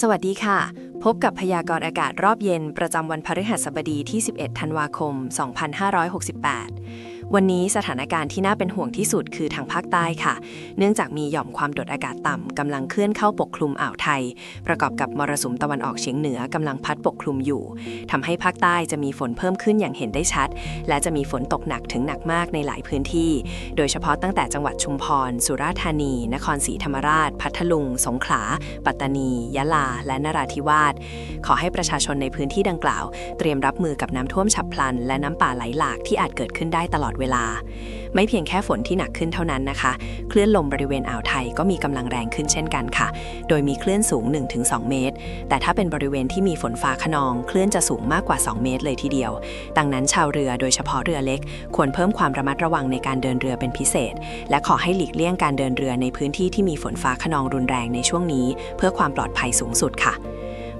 สวัสดีค่ะ พบกับพยากรณ์อากาศรอบเย็น ประจำวันพฤหัสบดีที่ 11 ธันวาคม 2568 วันนี้สถานการณ์ที่น่าเป็นห่วงที่สุดคือทางภาคใต้ค่ะ เนื่องจากมีหย่อมความกดอากาศต่ำกำลังเคลื่อนเข้าปกคลุมอ่าวไทย ประกอบกับมรสุมตะวันออกเฉียงเหนือกำลังพัดปกคลุมอยู่ทำให้ภาคใต้จะมีฝนเพิ่มขึ้นอย่างเห็นได้ชัด และจะมีฝนตกหนักถึงหนักมากในหลายพื้นที่ โดยเฉพาะตั้งแต่จังหวัดชุมพร สุราษฎร์ธานี นครศรีธรรมราช พัทลุง สงขลา ปัตตานี ยะลา และนราธิวาส ขอให้ประชาชนในพื้นที่ดังกล่าว เตรียมรับมือกับน้ำท่วมฉับพลัน และน้ำป่าไหลหลากที่อาจเกิดขึ้นได้ตลอดเวลา ไม่เพียงแค่ฝนที่หนักขึ้นเท่านั้นนะคะ คลื่นลมบริเวณอ่าวไทยก็มีกำลังแรงขึ้นเช่นกันค่ะ โดยมีคลื่นสูง 1-2 เมตร แต่ถ้าเป็นบริเวณที่มีฝนฟ้าขนอง คลื่นจะสูงมากกว่า 2 เมตรเลยทีเดียว ดังนั้นชาวเรือโดยเฉพาะเรือเล็ก ควรเพิ่มความระมัดระวังในการเดินเรือเป็นพิเศษ และขอให้หลีกเลี่ยงการเดินเรือในพื้นที่ที่มีฝนฟ้าขนองรุนแรงในช่วงนี้ เพื่อความปลอดภัยสูงสุดค่ะ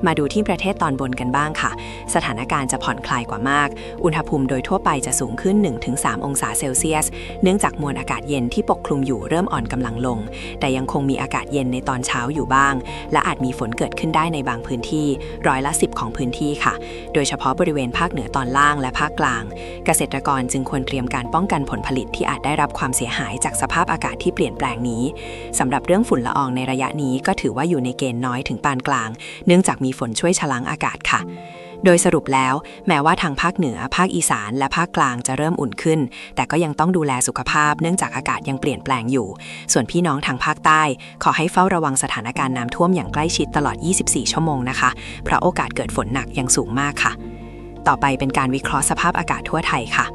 มาดูที่ประเทศตอนบนกันบ้างค่ะ สถานการณ์จะผ่อนคลายกว่ามาก อุณหภูมิโดยทั่วไปจะสูงขึ้น 1-3 องศาเซลเซียส เนื่องจากมวลอากาศเย็นที่ปกคลุมอยู่เริ่มอ่อนกำลังลง แต่ยังคงมีอากาศเย็นในตอนเช้าอยู่บ้าง และอาจมีฝนเกิดขึ้นได้ในบางพื้นที่ ร้อยละ 10 ของพื้นที่ค่ะ โดยเฉพาะบริเวณภาคเหนือตอนล่างและภาคกลาง เกษตรกรจึงควรเตรียมการป้องกันผลผลิตที่อาจได้รับความเสียหายจากสภาพอากาศที่เปลี่ยนแปลงนี้สำหรับเรื่องฝุ่นละอองในระยะนี้ก็ถือว่าอยู่ในเกณฑ์น้อยถึงปานกลาง เนื่องจากมีฝนช่วยชะล้างอากาศค่ะ โดยสรุปแล้ว แม้ว่าทางภาคเหนือ ภาคอีสาน และภาคกลางจะเริ่มอุ่นขึ้น แต่ก็ยังต้องดูแลสุขภาพ เนื่องจากอากาศยังเปลี่ยนแปลงอยู่ ส่วนพี่น้องทางภาคใต้ ขอให้เฝ้าระวังสถานการณ์น้ำท่วมอย่างใกล้ชิดตลอด 24 ชั่วโมงนะคะ เพราะโอกาสเกิดฝนหนักยังสูงมากค่ะ ต่อไปเป็นการวิเคราะห์สภาพอากาศทั่วไทยค่ะ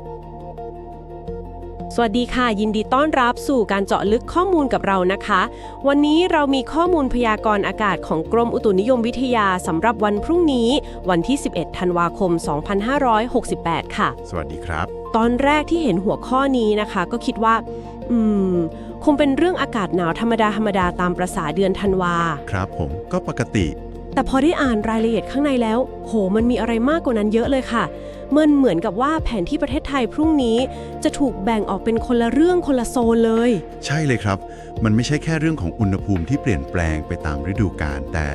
สวัสดีค่ะ ยินดีต้อนรับสู่การเจาะลึกข้อมูลกับเรานะคะ วันนี้เรามีข้อมูลพยากรณ์อากาศของกรมอุตุนิยมวิทยาสำหรับวันพรุ่งนี้ วันที่ 11 ธันวาคม 2568 ค่ะ สวัสดีครับ ตอนแรกที่เห็นหัวข้อนี้นะคะ ก็คิดว่า อืม คงเป็นเรื่องอากาศหนาวธรรมดาธรรมดาตามประษาเดือนธันวา ครับผมก็ปกติ แต่พอได้อ่านรายละเอียดข้างในแล้ว โห มันมีอะไรมากกว่านั้นเยอะเลยค่ะ มันเหมือนกับว่าแผนที่ประเทศไทยพรุ่งนี้จะถูกแบ่งออกเป็นคนละเรื่องคนละโซนเลย ใช่เลยครับ มันไม่ใช่แค่เรื่องของอุณหภูมิที่เปลี่ยนแปลงไปตามฤดูกาลแต่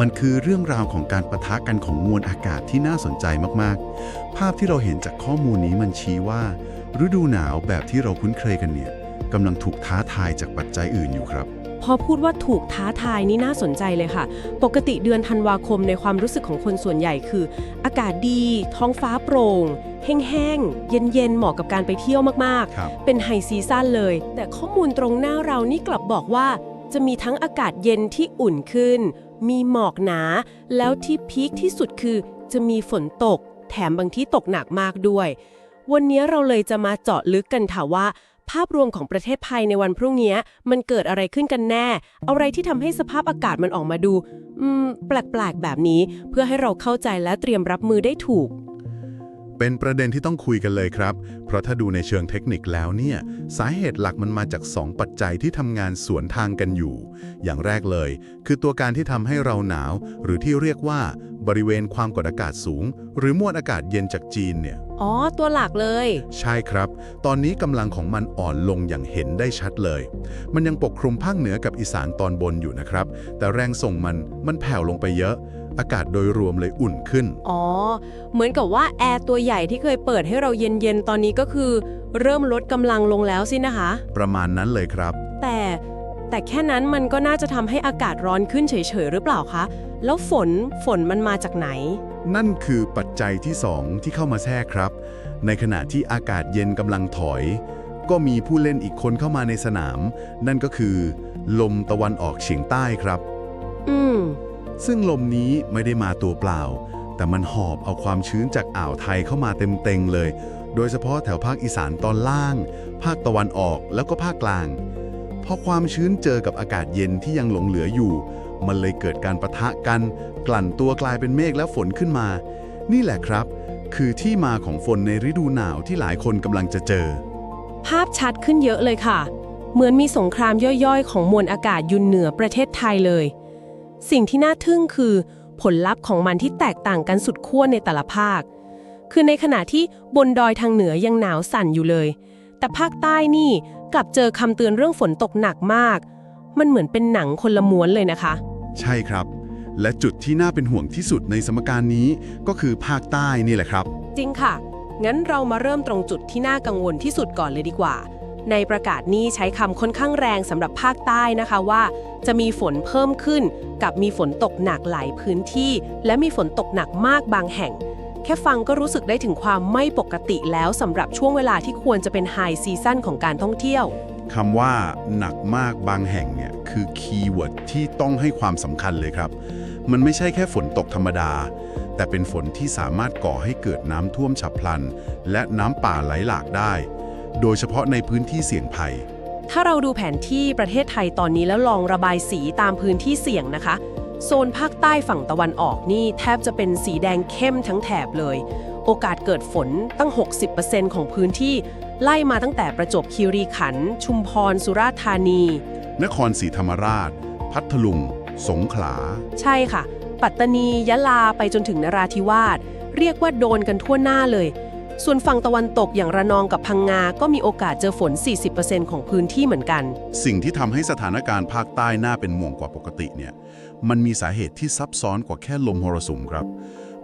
มันคือเรื่องราวของการประทะกันของมวลอากาศที่น่าสนใจมากๆ ภาพที่เราเห็นจากข้อมูลนี้มันชี้ว่า ฤดูหนาวแบบที่เราคุ้นเคยกันเนี่ยกำลังถูกท้าทายจากปัจจัยอื่นอยู่ครับ พอพูดว่าถูกท้าทายนี่น่าสนใจเลยค่ะ ปกติเดือนธันวาคมในความรู้สึกของคนส่วนใหญ่คือ อากาศดี ท้องฟ้าโปร่ง แห้งๆ เย็นๆ เหมาะกับการไปเที่ยวมากครับๆเป็นไฮซีซั่นเลย แต่ข้อมูลตรงหน้าเรานี่กลับบอกว่า จะมีทั้งอากาศเย็นที่อุ่นขึ้น มีหมอกหนา แล้วที่พีคที่สุดคือ จะมีฝนตก แถมบางที่ตกหนักมากด้วย วันนี้เราเลยจะมาเจาะลึกกันค่ะว่า ภาพรวมของประเทศไทยในวันพรุ่งนี้มันเกิดอะไรขึ้นกันแน่ อะไรที่ทำให้สภาพอากาศมันออกมาดูอืมแปลกๆแบบนี้ เพื่อให้เราเข้าใจและเตรียมรับมือได้ถูก เป็นประเด็นที่ต้องคุยกันเลยครับ เพราะถ้าดูในเชิงเทคนิคแล้วเนี่ย สาเหตุหลักมันมาจาก 2 ปัจจัยที่ทำงานสวนทางกันอยู่ อย่างแรกเลย คือตัวการที่ทำให้เราหนาว หรือที่เรียกว่า บริเวณความกดอากาศสูง หรือมวลอากาศเย็นจากจีนเนี่ย อ๋อ ตัวหลักเลย ใช่ครับ ตอนนี้กำลังของมันอ่อนลงอย่างเห็นได้ชัดเลย มันยังปกคลุมภาคเหนือกับอีสานตอนบนอยู่นะครับ แต่แรงส่งมันมันแผ่วลงไปเยอะ อากาศโดยรวมเลยอุ่นขึ้น อ๋อ เหมือนกับว่าแอร์ตัวใหญ่ที่เคยเปิดให้เราเย็นๆ ตอนนี้ก็คือ เริ่มลดกำลังลงแล้วสินะคะ ประมาณนั้นเลยครับ แต่แต่แค่นั้นมันก็น่าจะทำให้อากาศร้อนขึ้นเฉยๆหรือเปล่าคะ แล้วฝนฝนมันมาจากไหน นั่นคือปัจจัยที่สองที่เข้ามาแทรกครับ ในขณะที่อากาศเย็นกำลังถอย ก็มีผู้เล่นอีกคนเข้ามาในสนาม นั่นก็คือ ลมตะวันออกเฉียงใต้ครับ อืม ซึ่งลมนี้ไม่ได้มาตัวเปล่า แต่มันหอบเอาความชื้นจากอ่าวไทยเข้ามาเต็มๆเลย โดยเฉพาะแถวภาคอีสานตอนล่าง ภาคตะวันออกแล้วก็ภาคกลางพอความชื้นเจอกับอากาศเย็นที่ยังหลงเหลืออยู่ มันเลยเกิดการประทะกัน กลั่นตัวกลายเป็นเมฆและฝนขึ้นมา นี่แหละครับ คือที่มาของฝนในฤดูหนาวที่หลายคนกำลังจะเจอ ภาพชัดขึ้นเยอะเลยค่ะ เหมือนมีสงครามย่อยๆ ของมวลอากาศยุนเหนือประเทศไทยเลย สิ่งที่น่าทึ่งคือ ผลลัพธ์ของมันที่แตกต่างกันสุดขั้วในแต่ละภาค คือในขณะที่บนดอยทางเหนือยังหนาวสั่นอยู่เลย แต่ภาคใต้นี่กลับเจอคำเตือนเรื่องฝนตกหนักมาก มันเหมือนเป็นหนังคนละม้วนเลยนะคะ ใช่ครับ และจุดที่น่าเป็นห่วงที่สุดในสมการนี้ก็คือภาคใต้นี่แหละครับ จริงค่ะ งั้นเรามาเริ่มตรงจุดที่น่ากังวลที่สุดก่อนเลยดีกว่า ในประกาศนี้ใช้คำค่อนข้างแรงสำหรับภาคใต้นะคะว่า จะมีฝนเพิ่มขึ้น กับมีฝนตกหนักหลายพื้นที่ และมีฝนตกหนักมากบางแห่ง แค่ฟังก็รู้สึกได้ถึงความไม่ปกติแล้วสำหรับช่วงเวลาที่ควรจะเป็นไฮซีซั่นของการท่องเที่ยว คำว่าหนักมากบางแห่งเนี่ยคือคีย์เวิร์ดที่ต้องให้ความสำคัญเลยครับ มันไม่ใช่แค่ฝนตกธรรมดา แต่เป็นฝนที่สามารถก่อให้เกิดน้ำท่วมฉับพลัน และน้ำป่าไหลหลากได้ โดยเฉพาะในพื้นที่เสี่ยงภัย ถ้าเราดูแผนที่ประเทศไทยตอนนี้แล้วลองระบายสีตามพื้นที่เสี่ยงนะคะ โซนภาคใต้ฝั่งตะวันออกนี่แทบจะเป็นสีแดงเข้มทั้งแถบเลย โอกาสเกิดฝนตั้ง 60%ของพื้นที่ ไล่มาตั้งแต่ประจวบคีรีขันธ์ชุมพรสุราษฎร์ธานี นครศรีธรรมราช พัทลุง สงขลา ใช่ค่ะ ปัตตานียะลาไปจนถึงนราธิวาสเรียกว่าโดนกันทั่วหน้าเลย ส่วนฝั่งตะวันตกอย่างระนองกับพังงา ก็มีโอกาสเจอฝน 40%ของพื้นที่เหมือนกัน สิ่งที่ทำให้สถานการณ์ภาคใต้น่าเป็นห่วงกว่าปกติเนี่ย มันมีสาเหตุที่ซับซ้อนกว่าแค่ลมมรสุมครับ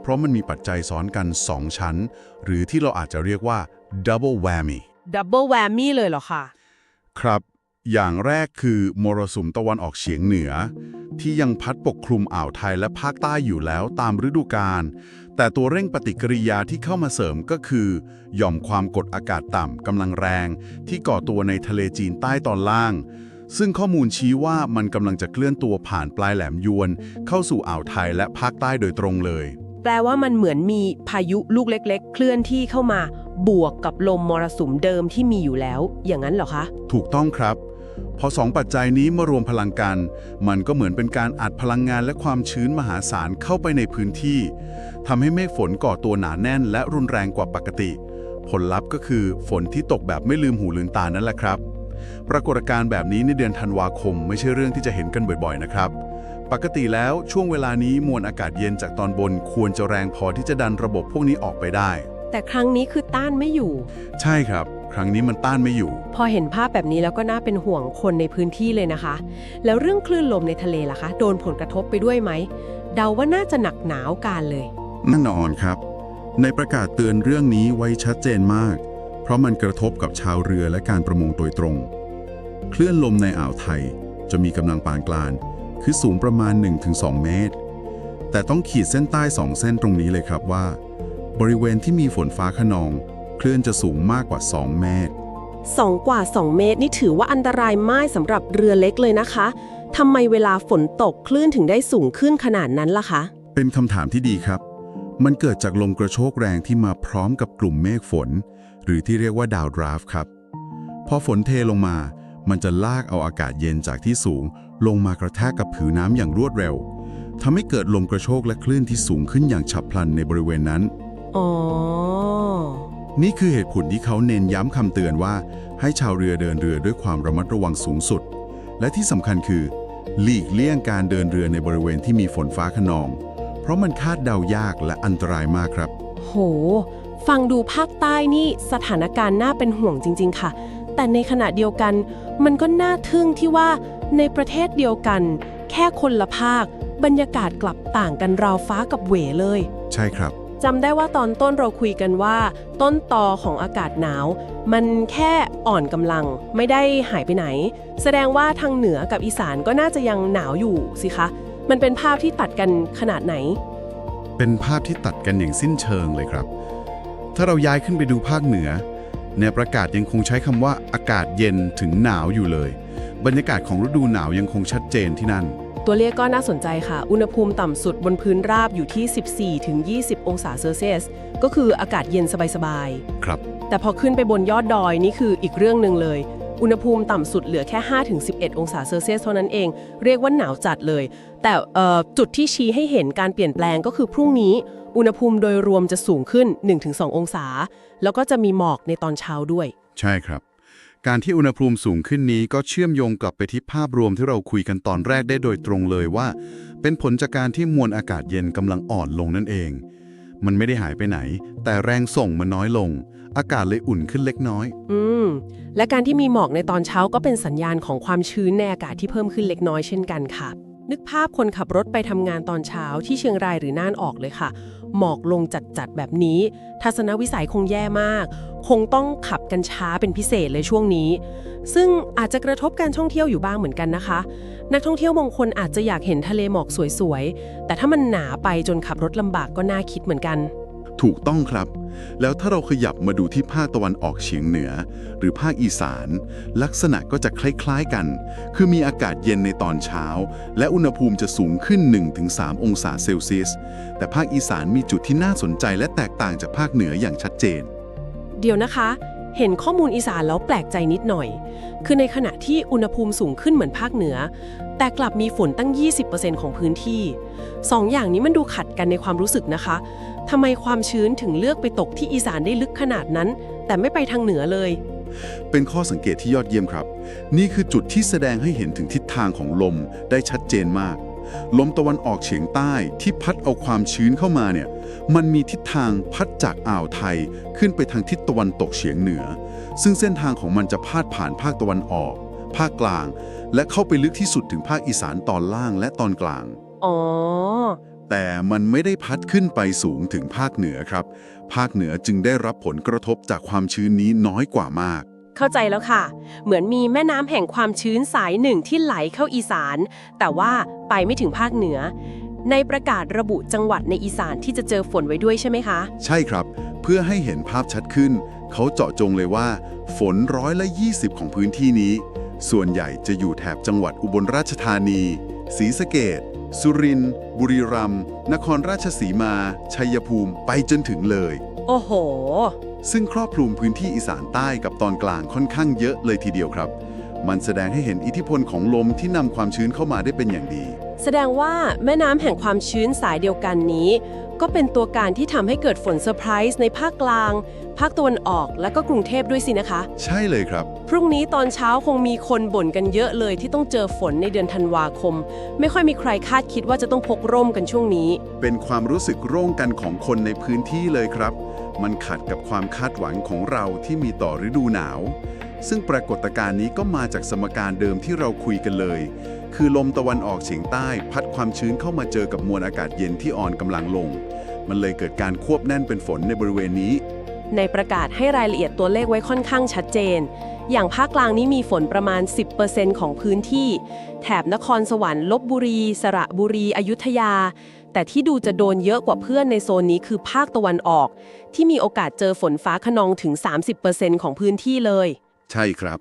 เพราะมันมีปัจจัยซ้อนกัน 2 ชั้น หรือที่เราอาจจะเรียกว่า double whammy ดับเบิลแวมมี่เลยเหรอคะครับ อย่างแรกคือมรสุมตะวันออกเฉียงเหนือ ที่ยังพัดปกคลุมอ่าวไทยและภาคใต้อยู่แล้วตามฤดูกาลแต่ตัวเร่งปฏิกิริยาที่เข้ามาเสริมก็คือ หย่อมความกดอากาศต่ำกำลังแรง ที่ก่อตัวในทะเลจีนใต้ตอนล่างซึ่งข้อมูลชี้ว่ามันกำลังจะเคลื่อนตัวผ่านปลายแหลมยวน เข้าสู่อ่าวไทยและภาคใต้โดยตรงเลย แปลว่ามันเหมือนมีพายุลูกเล็ก ๆ เคลื่อนที่เข้ามา บวกกับลมมรสุมเดิมที่มีอยู่แล้ว อย่างนั้นเหรอคะ ถูกต้องครับ พอสองปัจจัยนี้มารวมพลังกัน มันก็เหมือนเป็นการอัดพลังงานและความชื้นมหาศาลเข้าไปในพื้นที่ทำให้เมฆฝนก่อตัวหนาแน่น และรุนแรงกว่าปกติ ผลลัพธ์ก็คือฝนที่ตกแบบไม่ลืมหูลืมตานั่นแหละครับ ปรากฏการณ์แบบนี้ในเดือนธันวาคม ไม่ใช่เรื่องที่จะเห็นกันบ่อยๆนะครับ ปกติแล้วช่วงเวลานี้มวลอากาศเย็นจากตอนบนควรจะแรงพอที่จะดันระบบพวกนี้ออกไปได้ แต่ครั้งนี้คือต้านไม่อยู่ ใช่ครับ ครั้งนี้มันต้านไม่อยู่ พอเห็นภาพแบบนี้แล้วก็น่าเป็นห่วงคนในพื้นที่เลยนะคะ แล้วเรื่องคลื่นลมในทะเลล่ะคะ โดนผลกระทบไปด้วยไหม เดาว่าน่าจะหนักหนาวการเลยแน่นอนครับ ในประกาศเตือนเรื่องนี้ไว้ชัดเจนมาก เพราะมันกระทบกับชาวเรือและการประมงโดยตรง คลื่นลมในอ่าวไทยจะมีกำลังปานกลาง คือสูงประมาณ 1-2 เมตร แต่ต้องขีดเส้นใต้ 2 เส้นตรงนี้เลยครับว่า บริเวณที่มีฝนฟ้าขนอง คลื่นจะสูงมากกว่า 2 เมตรสองกว่า 2 เมตร นี่ถือว่าอันตรายมากสำหรับเรือเล็กเลยนะคะทำไมเวลาฝนตกคลื่นถึงได้สูงขึ้นขนาดนั้นล่ะคะ เป็นคำถามที่ดีครับ มันเกิดจากลมกระโชกแรงที่มาพร้อมกับกลุ่มเมฆฝน หรือที่เรียกว่าดาวดราฟต์ครับ พอฝนเทลงมา มันจะลากเอาอากาศเย็นจากที่สูง ลงมากระแทกกับผิวน้ำอย่างรวดเร็วทำให้เกิดลมกระโชกและคลื่นที่สูงขึ้นอย่างฉับพลันในบริเวณนั้น อ๋อ นี่คือเหตุผลที่เขาเน้นย้ำคำเตือนว่า ให้ชาวเรือเดินเรือด้วยความระมัดระวังสูงสุด และที่สำคัญคือ หลีกเลี่ยงการเดินเรือในบริเวณที่มีฝนฟ้าขนอง เพราะมันคาดเดายากและอันตรายมากครับ โห ฟังดูภาคใต้นี่สถานการณ์น่าเป็นห่วงจริง ๆ ค่ะ แต่ในขณะเดียวกัน มันก็น่าทึ่งที่ว่าในประเทศเดียวกัน แค่คนละภาค บรรยากาศกลับต่างกันราวฟ้ากับเหวเลย ใช่ครับจำได้ว่าตอนต้นเราคุยกันว่า ต้นตอของอากาศหนาว มันแค่อ่อนกำลังไม่ได้หายไปไหน แสดงว่าทางเหนือกับอีสานก็น่าจะยังหนาวอยู่สิคะ มันเป็นภาพที่ตัดกันขนาดไหน เป็นภาพที่ตัดกันอย่างสิ้นเชิงเลยครับ ถ้าเราย้ายขึ้นไปดูภาคเหนือ ในประกาศยังคงใช้คำว่าอากาศเย็นถึงหนาวอยู่เลย บรรยากาศของฤดูหนาวยังคงชัดเจนที่นั่น ตัวเลขก็น่าสนใจค่ะ อุณหภูมิต่ำสุดบนพื้นราบอยู่ที่ 14ถึง20 องศาเซลเซียส ก็คืออากาศเย็นสบายครับๆแต่พอขึ้นไปบนยอดดอยนี่คืออีกเรื่องหนึ่งเลย อุณหภูมิต่ำสุดเหลือแค่5ถึง11 องศาเซลเซียสเท่านั้นเอง เรียกว่าหนาวจัดเลย แต่เอ่อจุดที่ชี้ให้เห็นการเปลี่ยนแปลงก็คือพรุ่งนี้ อุณหภูมิโดยรวมจะสูงขึ้น 1-2 องศา แล้วก็จะมีหมอกในตอนเช้าด้วย ใช่ครับ การที่อุณหภูมิสูงขึ้นนี้ก็เชื่อมโยงกลับไปที่ภาพรวมที่เราคุยกันตอนแรกได้โดยตรงเลยว่า เป็นผลจากการที่มวลอากาศเย็นกำลังอ่อนลงนั่นเอง มันไม่ได้หายไปไหน แต่แรงส่งมันน้อยลง อากาศเลยอุ่นขึ้นเล็กน้อย อืม และการที่มีหมอกในตอนเช้าก็เป็นสัญญาณของความชื้นในอากาศที่เพิ่มขึ้นเล็กน้อยเช่นกันค่ะ นึกภาพคนขับรถไปทำงานตอนเช้าที่เชียงรายหรือน่านออกเลยค่ะ หมอกลงจัดๆแบบนี้ ทัศนวิสัยคงแย่มาก คงต้องขับกันช้าเป็นพิเศษเลยช่วงนี้ ซึ่งอาจจะกระทบการท่องเที่ยวอยู่บ้างเหมือนกันนะคะ นักท่องเที่ยวบางคนอาจจะอยากเห็นทะเลหมอกสวยๆ แต่ถ้ามันหนาไปจนขับรถลำบากก็น่าคิดเหมือนกัน ถูกต้องครับ แล้วถ้าเราขยับมาดูที่ภาคตะวันออกเฉียงเหนือ หรือภาคอีสาน ลักษณะก็จะคล้ายๆกัน คือมีอากาศเย็นในตอนเช้า และอุณหภูมิจะสูงขึ้น 1-3 องศาเซลเซียส แต่ภาคอีสานมีจุดที่น่าสนใจและแตกต่างจากภาคเหนืออย่างชัดเจน เดี๋ยวนะคะ เห็นข้อมูลอีสานแล้วแปลกใจนิดหน่อย คือในขณะที่อุณหภูมิสูงขึ้นเหมือนภาคเหนือ แต่กลับมีฝนตั้ง 20%ของพื้นที่สองอย่างนี้มันดูขัดกันในความรู้สึกนะคะ ทำไมความชื้นถึงเลือกไปตกที่อีสานได้ลึกขนาดนั้น แต่ไม่ไปทางเหนือเลย เป็นข้อสังเกตที่ยอดเยี่ยมครับ นี่คือจุดที่แสดงให้เห็นถึงทิศทางของลมได้ชัดเจนมาก ลมตะวันออกเฉียงใต้ที่พัดเอาความชื้นเข้ามาเนี่ย มันมีทิศทางพัดจากอ่าวไทยขึ้นไปทางทิศตะวันตกเฉียงเหนือ ซึ่งเส้นทางของมันจะพาดผ่านภาคตะวันออก ภาคกลาง และเข้าไปลึกที่สุดถึงภาคอีสานตอนล่างและตอนกลาง อ๋อ แต่มันไม่ได้พัดขึ้นไปสูงถึงภาคเหนือครับ ภาคเหนือจึงได้รับผลกระทบจากความชื้นนี้น้อยกว่ามาก เข้าใจแล้วค่ะ เหมือนมีแม่น้ำแห่งความชื้นสายหนึ่งที่ไหลเข้าอีสาน แต่ว่าไปไม่ถึงภาคเหนือ ในประกาศระบุจังหวัดในอีสานที่จะเจอฝนไว้ด้วยใช่ไหมคะ ใช่ครับ เพื่อให้เห็นภาพชัดขึ้น เขาเจาะจงเลยว่า ฝนร้อยละ 20 ของพื้นที่นี้ ส่วนใหญ่จะอยู่แถบจังหวัดอุบลราชธานี ศรีสะเกดสุรินทร์บุรีรัมย์นครราชสีมา ชัยภูมิไปจนถึงเลย โอ้โห ซึ่งครอบคลุมพื้นที่อีสานใต้กับตอนกลางค่อนข้างเยอะเลยทีเดียวครับ มันแสดงให้เห็นอิทธิพลของลมที่นำความชื้นเข้ามาได้เป็นอย่างดี แสดงว่าแม่น้ำแห่งความชื้นสายเดียวกันนี้ ก็เป็นตัวการที่ทำให้เกิดฝนเซอร์ไพรส์ในภาคกลาง ภาคตะวันออกและก็กรุงเทพด้วยสินะคะ ใช่เลยครับ พรุ่งนี้ตอนเช้าคงมีคนบ่นกันเยอะเลยที่ต้องเจอฝนในเดือนธันวาคม ไม่ค่อยมีใครคาดคิดว่าจะต้องพกร่มกันช่วงนี้ เป็นความรู้สึกร่วมกันของคนในพื้นที่เลยครับ มันขัดกับความคาดหวังของเราที่มีต่อฤดูหนาว ซึ่งปรากฏการณ์นี้ก็มาจากสมการเดิมที่เราคุยกันเลย คือลมตะวันออกเฉียงใต้ พัดความชื้นเข้ามาเจอกับมวลอากาศเย็นที่อ่อนกำลังลง มันเลยเกิดการควบแน่นเป็นฝนในบริเวณนี้ ในประกาศให้รายละเอียดตัวเลขไว้ค่อนข้างชัดเจน อย่างภาคกลางนี้มีฝนประมาณ 10%ของพื้นที่ แถบนครสวรรค์ลบบุรี สระบุรี อยุธยา แต่ที่ดูจะโดนเยอะกว่าเพื่อนในโซนนี้คือภาคตะวันออก ที่มีโอกาสเจอฝนฟ้าขนองถึง 30%ของพื้นที่เลย ใช่ครับ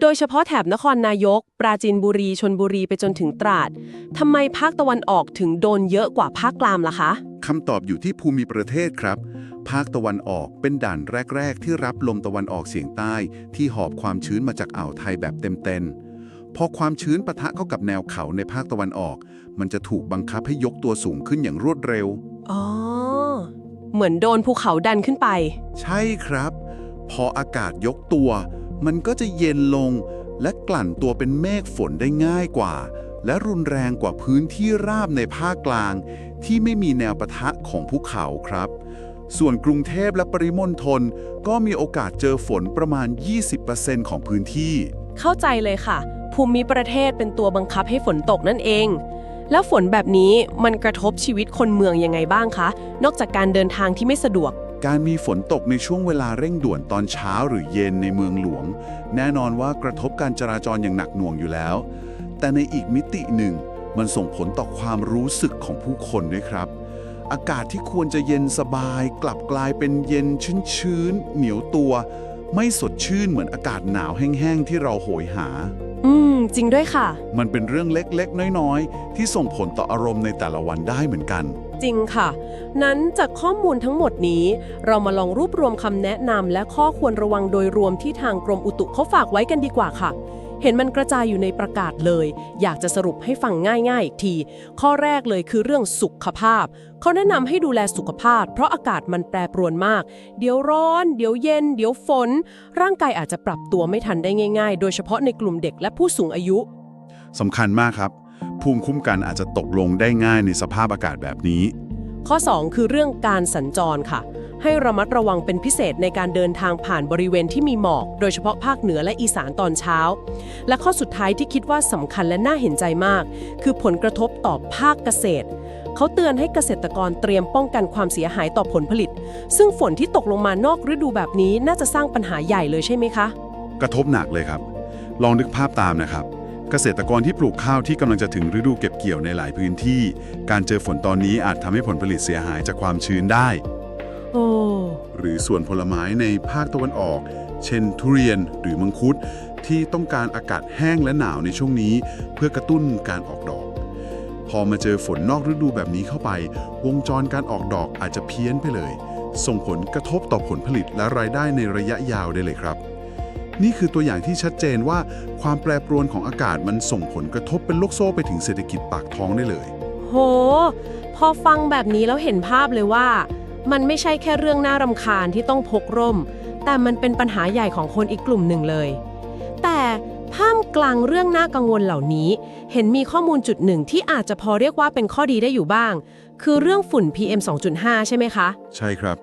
โดยเฉพาะแถบนครนายก ปราจีนบุรี ชนบุรีไปจนถึงตราด ทำไมภาคตะวันออกถึงโดนเยอะกว่าภาคกลางล่ะคะ คำตอบอยู่ที่ภูมิประเทศครับ ภาคตะวันออกเป็นด่านแรก ๆ ที่รับลมตะวันออกเฉียงใต้ ที่หอบความชื้นมาจากอ่าวไทยแบบเต็มๆ พอความชื้นปะทะเข้ากับแนวเขาในภาคตะวันออก มันจะถูกบังคับให้ยกตัวสูงขึ้นอย่างรวดเร็ว อ๋อ เหมือนโดนภูเขาดันขึ้นไป ใช่ครับ พออากาศยกตัว มันก็จะเย็นลง และกลั่นตัวเป็นเมฆฝนได้ง่ายกว่า และรุนแรงกว่าพื้นที่ราบในภาคกลาง ที่ไม่มีแนวปะทะของภูเขาครับ ส่วนกรุงเทพและปริมณฑลก็มีโอกาสเจอฝนประมาณ 20%ของพื้นที่ เข้าใจเลยค่ะ ภูมิประเทศเป็นตัวบังคับให้ฝนตกนั่นเอง แล้วฝนแบบนี้มันกระทบชีวิตคนเมืองยังไงบ้างคะ นอกจากการเดินทางที่ไม่สะดวก การมีฝนตกในช่วงเวลาเร่งด่วนตอนเช้าหรือเย็นในเมืองหลวง แน่นอนว่ากระทบการจราจรอย่างหนักหน่วงอยู่แล้ว แต่ในอีกมิติหนึ่ง มันส่งผลต่อความรู้สึกของผู้คนด้วยครับ อากาศที่ควรจะเย็นสบาย กลับกลายเป็นเย็นชื้นๆ เหนียวตัว ไม่สดชื่นเหมือนอากาศหนาวแห้งๆ ที่เราโหยหา อืม จริงด้วยค่ะ มันเป็นเรื่องเล็กๆ น้อยๆ ที่ส่งผลต่ออารมณ์ในแต่ละวันได้เหมือนกัน จริงค่ะ นั้นจากข้อมูลทั้งหมดนี้ เรามาลองรวบรวมคำแนะนำและข้อควรระวังโดยรวมที่ทางกรมอุตุเขาฝากไว้กันดีกว่าค่ะ เห็นมันกระจายอยู่ในประกาศเลย อยากจะสรุปให้ฟังง่ายๆอีกที ข้อแรกเลยคือเรื่องสุขภาพ เขาแนะนำให้ดูแลสุขภาพ เพราะอากาศมันแปรปรวนมาก เดี๋ยวร้อน เดี๋ยวเย็น เดี๋ยวฝน ร่างกายอาจจะปรับตัวไม่ทันได้ง่าย ๆ โดยเฉพาะในกลุ่มเด็กและผู้สูงอายุสำคัญมากครับ ภูมิคุ้มกันอาจจะตกลงได้ง่ายในสภาพอากาศแบบนี้ ข้อ 2 คือเรื่องการสัญจรค่ะ ให้ระมัดระวังเป็นพิเศษในการเดินทางผ่านบริเวณที่มีหมอก โดยเฉพาะภาคเหนือและอีสานตอนเช้า และข้อสุดท้ายที่คิดว่าสำคัญและน่าเห็นใจมาก คือผลกระทบต่อภาคเกษตร เขาเตือนให้เกษตรกรเตรียมป้องกันความเสียหายต่อผลผลิต ซึ่งฝนที่ตกลงมานอกฤดูแบบนี้น่าจะสร้างปัญหาใหญ่เลยใช่ไหมคะ กระทบหนักเลยครับ ลองนึกภาพตามนะครับเกษตรกรที่ปลูกข้าวที่กำลังจะถึงฤดูเก็บเกี่ยวในหลายพื้นที่ การเจอฝนตอนนี้อาจทำให้ผลผลิตเสียหายจากความชื้นได้ หรือส่วนผลไม้ในภาคตะวันออก เช่น ทุเรียนหรือมังคุด ที่ต้องการอากาศแห้งและหนาวในช่วงนี้ เพื่อกระตุ้นการออกดอก พอมาเจอฝนนอกฤดูแบบนี้เข้าไป วงจรการออกดอกอาจจะเพี้ยนไปเลย ส่งผลกระทบต่อผลผลิตและรายได้ในระยะยาวได้เลยครับนี่คือตัวอย่างที่ชัดเจนว่าความแปรปรวนของอากาศมันส่งผลกระทบเป็นลูกโซ่ไปถึงเศรษฐกิจปากท้องได้เลย โห พอฟังแบบนี้แล้วเห็นภาพเลยว่า มันไม่ใช่แค่เรื่องน่ารำคาญที่ต้องพกร่ม แต่มันเป็นปัญหาใหญ่ของคนอีกกลุ่มหนึ่งเลย แต่ท่ามกลางเรื่องน่ากังวลเหล่านี้ เห็นมีข้อมูลจุดหนึ่งที่อาจจะพอเรียกว่าเป็นข้อดีได้อยู่บ้าง คือเรื่องฝุ่น PM 2.5 ใช่ไหมคะ ใช่ครับ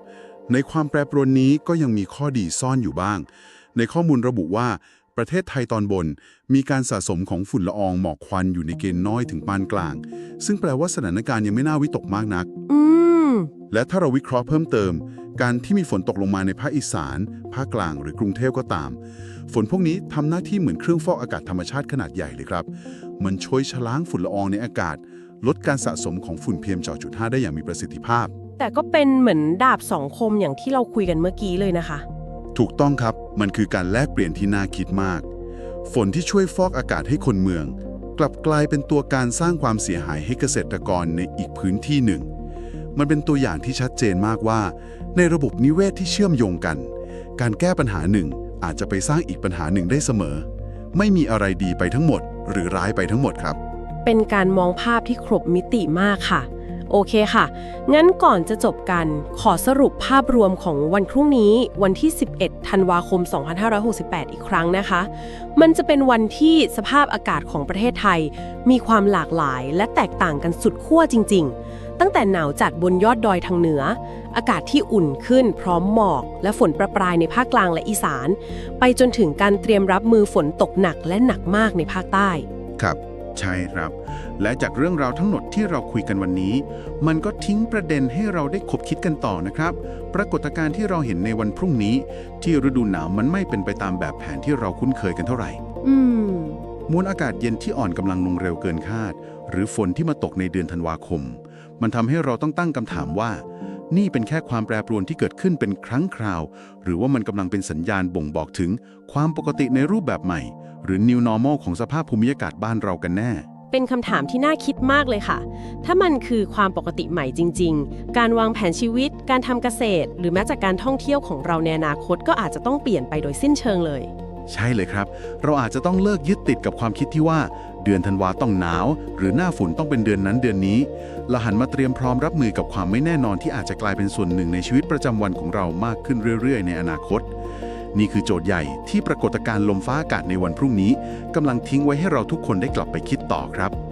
ในความแปรปรวนนี้ก็ยังมีข้อดีซ่อนอยู่บ้าง ในข้อมูลระบุว่า ประเทศไทยตอนบน มีการสะสมของฝุ่นละอองหมอกควันอยู่ในเกณฑ์น้อยถึงปานกลาง ซึ่งแปลว่าสถานการณ์ยังไม่น่าวิตกมากนัก อืม และถ้าเราวิเคราะห์เพิ่มเติม การที่มีฝนตกลงมาในภาคอีสาน ภาคกลางหรือกรุงเทพก็ตาม ฝนพวกนี้ทำหน้าที่เหมือนเครื่องฟอกอากาศธรรมชาติขนาดใหญ่เลยครับ มันช่วยชะล้างฝุ่นละอองในอากาศ ลดการสะสมของฝุ่น PM 2.5 ได้อย่างมีประสิทธิภาพ แต่ก็เป็นเหมือนดาบสองคมอย่างที่เราคุยกันเมื่อกี้เลยนะคะ ถูกต้องครับ มันคือการแลกเปลี่ยนที่น่าคิดมาก ฝนที่ช่วยฟอกอากาศให้คนเมือง กลับกลายเป็นตัวการสร้างความเสียหายให้เกษตรกรในอีกพื้นที่หนึ่ง มันเป็นตัวอย่างที่ชัดเจนมากว่า ในระบบนิเวศที่เชื่อมโยงกัน การแก้ปัญหาหนึ่งอาจจะไปสร้างอีกปัญหาหนึ่งได้เสมอ ไม่มีอะไรดีไปทั้งหมด หรือร้ายไปทั้งหมดครับ เป็นการมองภาพที่ครบมิติมากค่ะ โอเคค่ะ งั้นก่อนจะจบกันขอสรุปภาพรวมของวันพรุ่งนี้วันที่ 11 ธันวาคม 2568 อีกครั้งนะคะ มันจะเป็นวันที่สภาพอากาศของประเทศไทย มีความหลากหลายและแตกต่างกันสุดขั้วจริง ๆ ตั้งแต่หนาวจัดบนยอดดอยทางเหนือ อากาศที่อุ่นขึ้นพร้อมหมอก และฝนประปรายในภาคกลางและอีสาน ไปจนถึงการเตรียมรับมือฝนตกหนักและหนักมากในภาคใต้ ครับ ใช่ครับ และจากเรื่องราวทั้งหมดที่เราคุยกันวันนี้ มันก็ทิ้งประเด็นให้เราได้คบคิดกันต่อนะครับ ปรากฏการณ์ที่เราเห็นในวันพรุ่งนี้ ที่ฤดูหนาวมันไม่เป็นไปตามแบบแผนที่เราคุ้นเคยกันเท่าไหร่ อืม มวลอากาศเย็นที่อ่อนกำลังลงเร็วเกินคาด หรือฝนที่มาตกในเดือนธันวาคม มันทำให้เราต้องตั้งคำถามว่า นี่เป็นแค่ความแปรปรวนที่เกิดขึ้นเป็นครั้งคราว หรือว่ามันกำลังเป็นสัญญาณบ่งบอกถึงความปกติในรูปแบบใหม่ หรือ new normal ของสภาพภูมิอากาศบ้านเรากันแน่ เป็นคำถามที่น่าคิดมากเลยค่ะ ถ้ามันคือความปกติใหม่จริง ๆ การวางแผนชีวิต การทำเกษตร หรือแม้แต่การท่องเที่ยวของเราในอนาคตก็อาจจะต้องเปลี่ยนไปโดยสิ้นเชิงเลย ใช่เลยครับ เราอาจจะต้องเลิกยึดติดกับความคิดที่ว่า เดือนธันวาต้องหนาว หรือหน้าฝนต้องเป็นเดือนนั้นเดือนนี้เราหันมาเตรียมพร้อมรับมือกับความไม่แน่นอนที่อาจจะกลายเป็นส่วนหนึ่งในชีวิตประจำวันของเรามากขึ้นเรื่อย ๆ ในอนาคต นี่คือโจทย์ใหญ่ที่ปรากฏการณ์ลมฟ้าอากาศในวันพรุ่งนี้กำลังทิ้งไว้ให้เราทุกคนได้กลับไปคิดต่อครับ